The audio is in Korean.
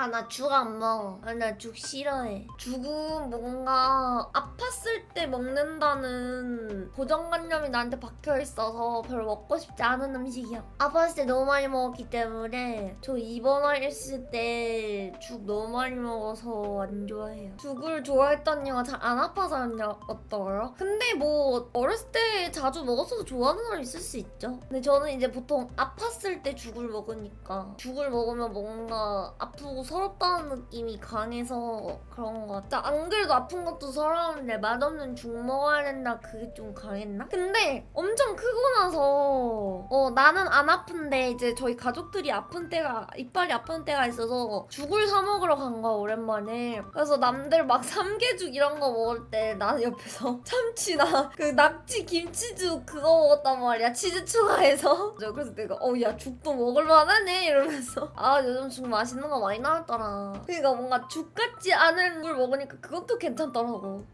아 나 죽 안 먹어. 아 나 죽 싫어해. 죽은 뭔가 아팠을 때 먹는다는 고정관념이 나한테 박혀 있어서 별로 먹고 싶지 않은 음식이야. 아팠을 때 너무 많이 먹었기 때문에 저 입원했을 때 죽 너무 많이 먹어서 안 좋아해요. 죽을 좋아했던 이유가 잘 안 아파서였더라고요. 근데 뭐 어렸을 때 자주 먹었어도 좋아하는 사람 있을 수 있죠. 근데 저는 이제 보통 아팠을 때 죽을 먹으니까 죽을 먹으면 뭔가 아프고 서럽다는 느낌이 강해서 그런 것 같아. 안 그래도 아픈 것도 서러운데 맛없는 죽 먹어야 된다 그게 좀 강했나? 근데 엄청 크고 나서 어 나는 안 아픈데 이제 저희 가족들이 아픈 때가 이빨이 아픈 때가 있어서 죽을 사 먹으러 간 거야 오랜만에. 그래서 남들 막 삼계죽 이런 거 먹을 때 나는 옆에서 참치나 그 낙지 김치죽 그거 먹었단 말이야 치즈 추가해서. 그래서 내가 어 야 죽도 먹을 만하네 이러면서 아 요즘 죽 맛있는 거 많이 나왔더라. 그러니까 뭔가 죽 같지 않은 걸 먹으니까 그것도 괜찮더라고.